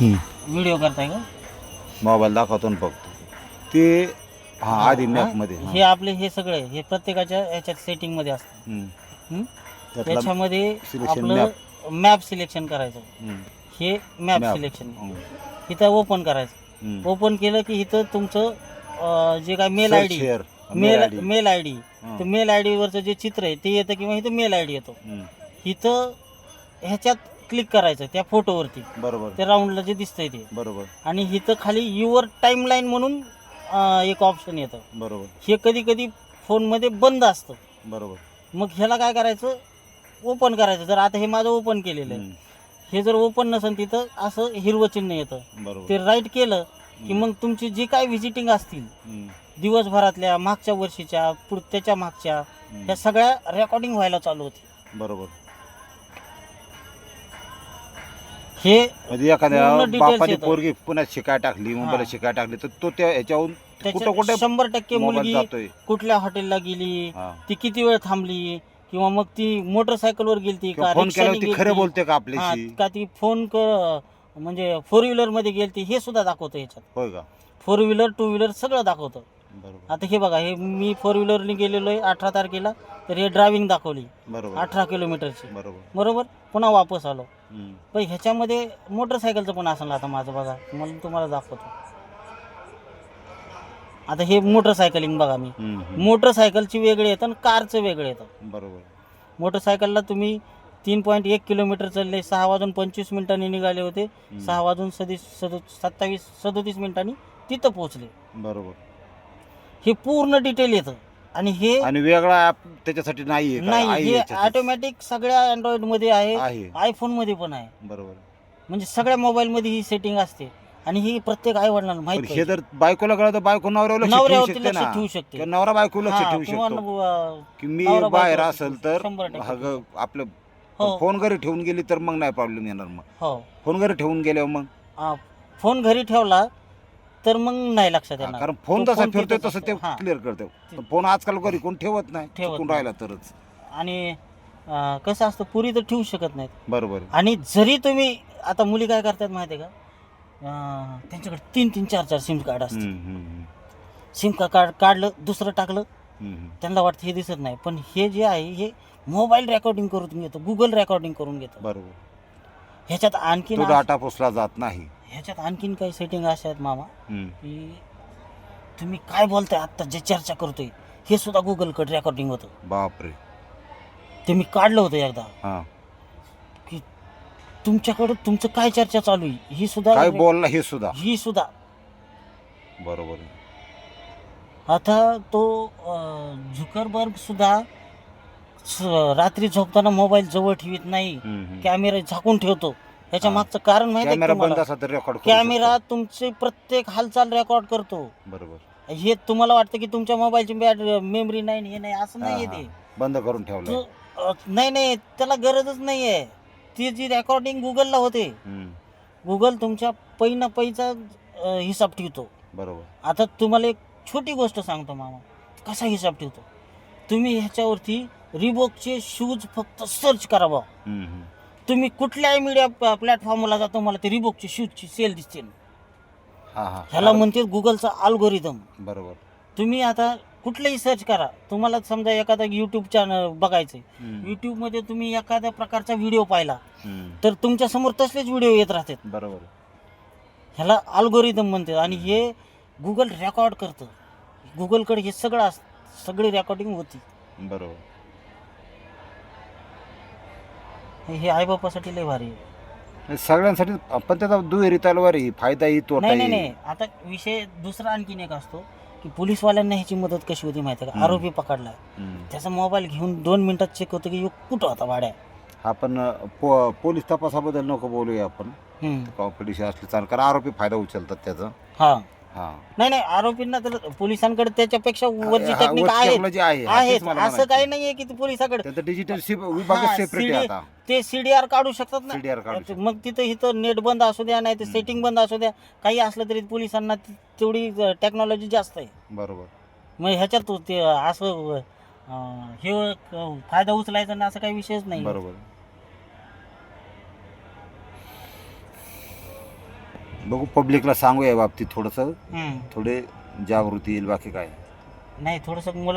Video करताय का? Mobile दाखवतो ना बघतो. ते हा आधी हा? मॅपमध्ये हे. आपले हे सगळे हे प्रत्येकाच्या ह्याच्यात सेटिंगमध्ये हं? त्यातला त्याच्यामध्ये selection आपलं मॅप सिलेक्शन करायचं. हे मॅप Map. सिलेक्शन हम्म, इथं ओपन करायचं. ओपन केलं की इथं तुमचं अं, जे काय mail I D mail. Mail I D हं. मेल आय डीवरचं जे चित्र आहे ते येतं किंवा इथं मेल आय डी येतो इथं ह्याच्यात क्लिक करायचं त्या फोटोवरती बरोबर. त्या राऊंडला जे दिसतंय ते. बरोबर. आणि इथं खाली युअर टाईमलाईन म्हणून अं, एक ऑप्शन येतं. बरोबर. हे कधी कधी फोनमध्ये बंद असतं. बरोबर. मग ह्याला काय करायचं? ओपन करायचं. जर आता हे माझं ओपन केलेलं आहे. हम्म, हे जर ओपन नसेल तिथं असं हिरवं चिन्ह येतं. बरोबर. ते राईट केलं की मग तुमची जी काय व्हिजिटिंग असतील हम्म, दिवसभरातल्या मागच्या वर्षीच्या पुढ त्याच्या मागच्या हम्म, ह्या सगळ्या रेकॉर्डिंग व्हायला चालू होती बरोबर. हे म्हणजे एखाद्या details बापाने येतं. पोरगी पुण्यात शिकाय टाकली मुंबईला. शिकाय टाकली तर तो त्या ह्याच्याहून कुठं त्याच्यात कुठे शंभर टक्के मोबाईल मुलगी जातोय कुठल्या हॉटेलला गेली हा. ती किती वेळ थांबली किंवा मग ती मोटरसायकलवर गेलती किंवा का फोन रिक्षाने केल्यावर ती खरं गेलती, बोलते का हा, आपल्याशी का ती फोन कर म्हणजे फोर व्हीलरमध्ये गेलती हे सुद्धा दाखवतं याच्यात होय का फोर व्हीलर टू व्हीलर सगळं दाखवतं बरोबर. आता हे बघा हे मी फोर व्हीलरने गेलेलो आहे अठरा तारखेला तर हे ड्रायव्हिंग दाखवली. बरोबर. अठरा किलोमीटरची बरोबर. बरोबर? पुन्हा वापस आलो. हम्म, पण ह्याच्यामध्ये मोटरसायकलचं पण असं आता माझं बघा मला तुम्हाला दाखवतो. आता हे मोटरसायकलिंग बघा मी. हम्म, हम्म, मोटरसायकलची वेगळी येतं आणि कारचं वेगळं येतं. बरोबर. मोटरसायकलला तुम्ही तीन पॉईंट एक किलोमीटर चालले सहा वाजून पंचवीस मिनिटांनी निघाले होते. सहा वाजून सदीस सदो सत्तावीस सदोतीस मिनिटांनी तिथं पोहोचले. बरोबर. हे पूर्ण डिटेल येतं. आणि हे आणि वेगळा ऍप त्याच्यासाठी नाहीये का? नाही हे याच्यातच. ऑटोमॅटिक सगळ्या अँड्रॉइडमध्ये आहे आहे. आयफोनमध्ये पण आहे. बरोबर. म्हणजे सगळ्या मोबाईल मध्ये ही सेटिंग असते. आणि ही प्रत्येक आई वडिलांना पण माहीत हे. जर बायकोला कळलं तर बायको नवऱ्यावर लक्ष ठेवू नवऱ्यावरती शकते लक्ष ना. ठेवू शकते. किंवा नवरा बायको लक्ष ठेवू शकतो. की मी नवरा बाहेर असेल तर शंभर टक्के. हा ग- आपलं हो. फोन घरी ठेवून गेली तर मग नाही प्रॉब्लेम येणार मग. हो. फोन घरी ठेवून गेल्यावर मग? फोन घरी ठेवला तर मग नाही लक्षात हा, येणार कारण फोन तो जसा फिरतोय तसं ते. हा. क्लिअर करतो फोन आजकाल घरी कोण ठेवत नाही ठेवत चुकून नाही. राहिला तरच आणि अं, कसं असतं पुरी तर ठेवू शकत नाहीत बरोबर आहे. आणि जरी तुम्ही आता मुली काय करतात माहिती आहे का अं, त्यांच्याकडे तीन तीन चार चार सिम कार्ड असते हम्म, हम्म, सिम कार्ड काढलं दुसरं टाकलं हम्म, हम्म. त्यांना वाटतं हे दिसत नाही पण हे जे आहे हे मोबाईल रेकॉर्डिंग करून घेतं गुगल रेकॉर्डिंग करून घेतं बरोबर ह्याच्यात आणखीन तो अस- डाटा पोचला जात नाही. ह्याच्यात आणखीन काही सेटिंग अशा आहेत मामा हम्म, की तुम्ही काय बोलताय आत्ता जे चर्चा करतोय हे सुद्धा गुगलकडे रेकॉर्डिंग होतं. बापरे. ते मी काढलं होतं एकदा. हा. की तुमच्याकडं तुमचं काय चर्चा चालू आहे? ही सुद्धा काय बोलला हे सुद्धा. ही सुद्धा. बरोबर आहे. आता तो अं, झुकरबर्ग सुद्धा स- रात्री झोपताना मोबाईल जवळ ठेवत नाही. कॅमेरा झाकून ठेवतो. ह्याच्या हा. मागचं कारण माहिती कॅमेरा बंद तुम्हाला? असा तर रेकॉर्ड कॅमेरा तुमची प्रत्येक हालचाल रेकॉर्ड करतो. बरोबर. हे तुम्हाला वाटतं की तुमच्या मोबाईलची बॅट मेमरी नाही हे नाही असं हा, नाही हा. ते. बंद करून ठेवलं तो- अं, नाही नाही त्याला गरजच नाही आहे ती जी रेकॉर्डिंग गुगलला होते हम्म, गुगल तुमच्या पै ना पैचा अं, हिसाब ठेवतो. बरोबर. आता तुम्हाला एक छोटी गोष्ट सांगतो मामा. कसा हिसाब ठेवतो? तुम्ही ह्याच्यावरती रिबोकचे शूज फक्त सर्च करा बा. तुम्ही कुठल्याही मीडिया प्लॅटफॉर्मला जातो मला ते रिबोकचे शूजची सेल दिसते. हा हा. ह्याला म्हणते गुगलचा अल्गोरिदम बरोबर. तुम्ही आता कुठलंही सर्च करा. तुम्हाला समजा एखादा यूट्यूब चॅनल बघायचं हम्म, यूट्यूबमध्ये तुम्ही एखाद्या प्रकारचा व्हिडिओ पाहिला. तर तुमच्यासमोर तसलेच व्हिडिओ येत राहतात. बरोबर. ह्याला अल्गोरिदम म्हणतात. आणि हे गुगल रेकॉर्ड करतं. गुगलकडे हे सगळं सगळी रेकॉर्डिंग होती. बरोबर. हे आईबापासाठी लय भारी आहे. हे सगळ्यांसाठी पण त्याचा दुहेरी तलवार आहे फायदाही तोटा नाही नाही नाही. आता विषय दुसरा आणखीन एक असतो की पोलीसवाल्यांना ह्याची मदत कशी होती माहिती आहे का. आरोपी पकडला. त्याचा मोबाईल घेऊन दोन मिनिटात चेक होतं की ह्यो कुठं होता भाड्या आपण पो पोलीस तपासाबद्दल नको बोलूया आपण. हम्म. कॉम्पिटिशन असली चाल कारण आरोपी फायदा उचलतात त्याचा. हा. हा. नाही नाही आरोपींना तर पोलिसांकडे त्याच्यापेक्षा वरची हा, टेक्निक वरची आहे तेच मला असं काही. नाहीये की ते पोलिसाकडे त्याचं डिजिटल विभाग हा, सेपरेट आहे CD आता. ते सीडीआर काढू शकतात ना. सीडीआर काढू शकतात. मग तिथं इथं नेट बंद असू द्या नाही ते. सेटिंग बंद असू द्या. काही असलं तरी पोलिसांना ती- तेवढी टेक्नॉलॉजी जास्त आहे. बरोबर. मग ह्याच्यात तो असं अं, हे फायदा उचलायचा ना असं काही विषयच नाही. बरोबर. बघू पब्लिकला सांगू या बाबतीत थोडंसं हम्म. थोडे जागृती येईल बाकी काय नाही थोडंसं मुला